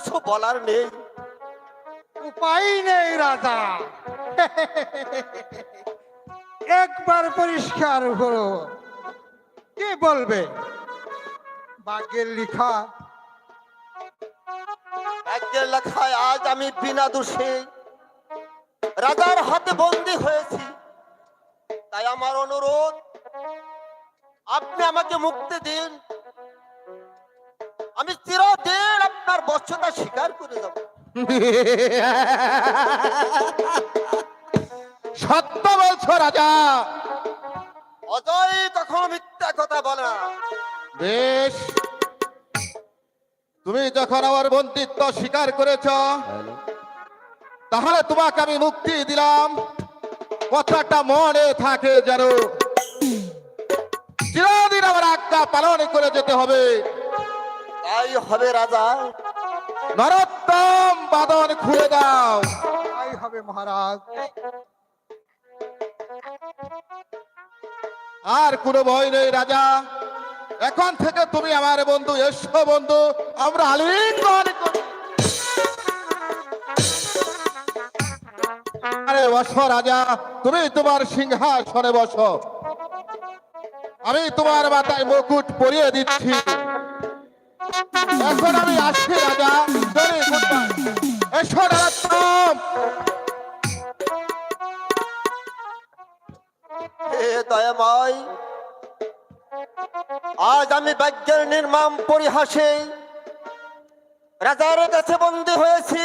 কিছু বলার নেই। উপায় নেই রাজা। একবার পরিষ্কার হলো। কে বলবে? বাঘের লিখা। একজন লেখায় আজ আমি বিনা দোষে রাজার হাতে বন্দি হয়েছি। তাই আমার অনুরোধ আপনি আমাকে মুক্তি দিন। আমি চিরদিন আপনার বশ্যতা স্বীকার করে যাব সত্য বলছো রাজা। অজয় কখনো মিথ্যা কথা বলে না। বেশ। তুমি যখন আমার বন্দিত্ব স্বীকার করেছ তাহলে তোমাকে আমি মুক্তি দিলাম। কথাটা মনে থাকে যেন। চিরদিন আমার আজ্ঞা পালন করে যেতে হবে। তাই হবে রাজা। নরোত্তম বাদন খুলে দাও। তাই হবে মহারাজ। আর কোনো ভয় নেই রাজা। এখন থেকে তুমি আমার বন্ধু এসো বন্ধু আমরা আলিঙ্গন আরে বসো রাজা তুমি তোমার সিংহাসনে বসো। আমি তোমার মাথায় মুকুট পরিয়ে দিচ্ছি। এখন আমি আসছি, রাজা। হে দয়াময়, আজ আমি বাক্যের নির্মাম পরিহাসে রাজার কাছে বন্দী হয়েছি।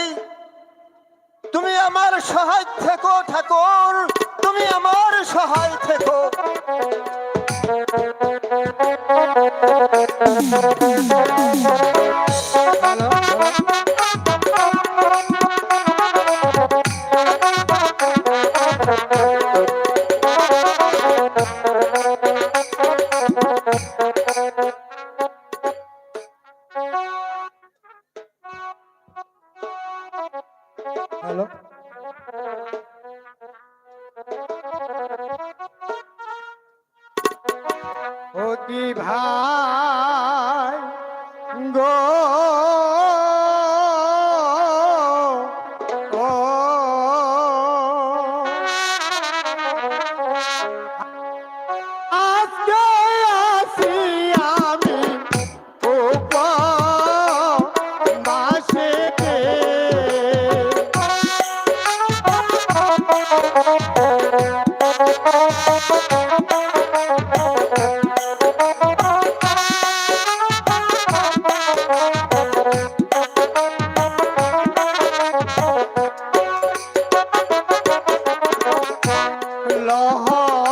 তুমি আমার সহায় থেকো, ঠাকুর। তুমি আমার সহায় থেকো। ah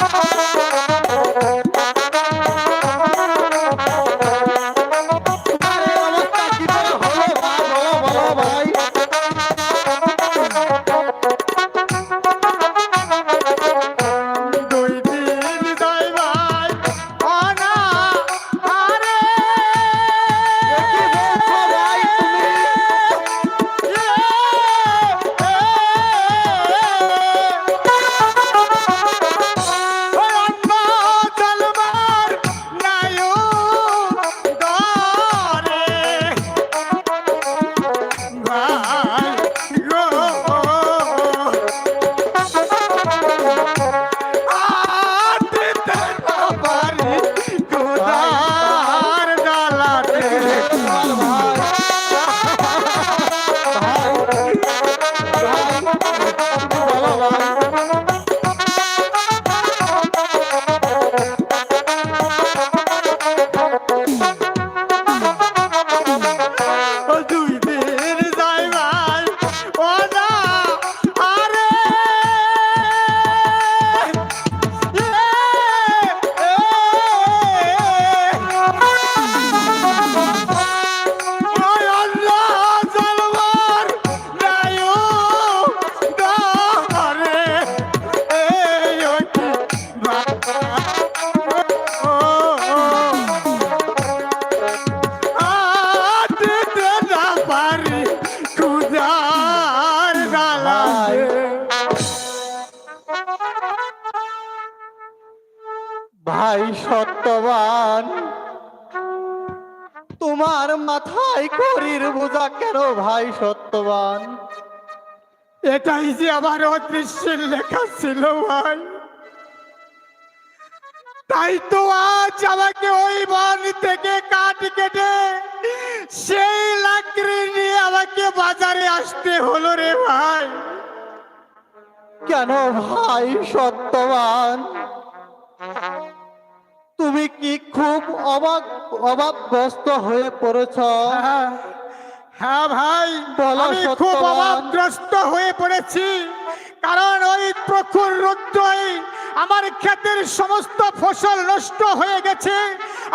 Bye. তোমার মাথায় করির বোঝা কেন ভাই সত্যবান? এটাই যে আমার অদৃশ্যের লেখা ছিল ভাই। তাই তো আজ আমাকে ওই বন থেকে কাঠ কেটে সেই লাকড়ি নিয়ে আমাকে বাজারে আসতে হলো রে ভাই। কেন ভাই সত্যবান? তুমি কি খুব অবাক অভাবগ্রস্ত হয়ে পড়েছ? হ্যাঁ ভাই আমি খুব অভাবগ্রস্ত হয়ে পড়েছি। কারণ ওই প্রখুর রৌদ্রই আমার ক্ষেতের সমস্ত ফসল নষ্ট হয়ে গেছে।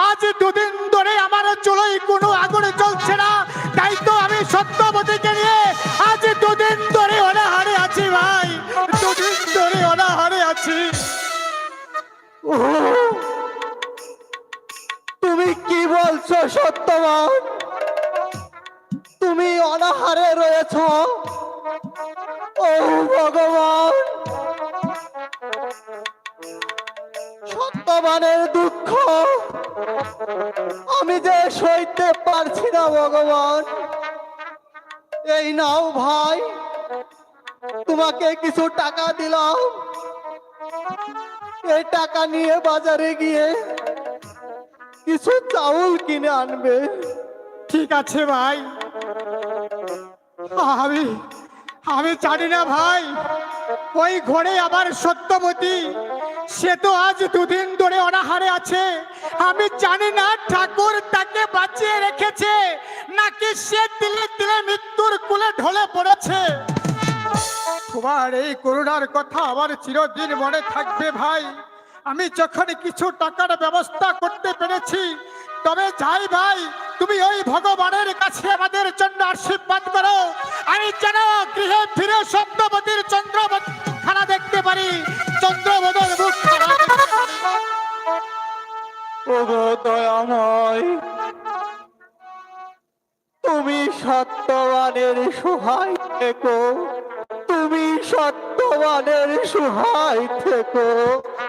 আজ দুদিন ধরে আমার চুলোই কোনো আগুন চলছে না। তাই তো আমি সত্যবতীকে নিয়ে আজ দুদিন ধরে অনাহারে আছি ভাই। দুদিন ধরে অনাহারে আছি। তুমি বলছো সত্যবান। তুমি অনাহারে রয়েছ। ও ভগবান। সত্যবানের দুঃখ। আমি যে সইতে পারছি না ভগবান। এই নাও ভাই। তোমাকে কিছু টাকা দিলাম। এই টাকা নিয়ে বাজারে গিয়ে কিছু চাউল কিনে আনবে। ঠিক আছে ভাই। আমি আমি জানি না ভাই, ওই ঘরে আবার সত্যবতী সে তো আজ দুদিন ধরে অনাহারে আছে। আমি জানি না ঠাকুর তাকে বাঁচিয়ে রেখেছে, নাকি সে দিলে দিলে মৃত্যুর কুলে ঢলে পড়েছে। তোমার এই করুণার কথা আমার চিরদিন মনে থাকবে ভাই। আমি যখন কিছু টাকার ব্যবস্থা করতে পেরেছি, তবে যাই ভাই, তুমি ওই ভগবানের কাছে আমাদের জন্য আশীর্বাদ করো। আমি যেন গৃহে ফিরে সপ্তবতীর চন্দ্রবতী খানা দেখতে পারি। দয়াময়, তুমি সত্যবানের সহায় থেকো। তুমি সত্যবানের সহায় থেকো।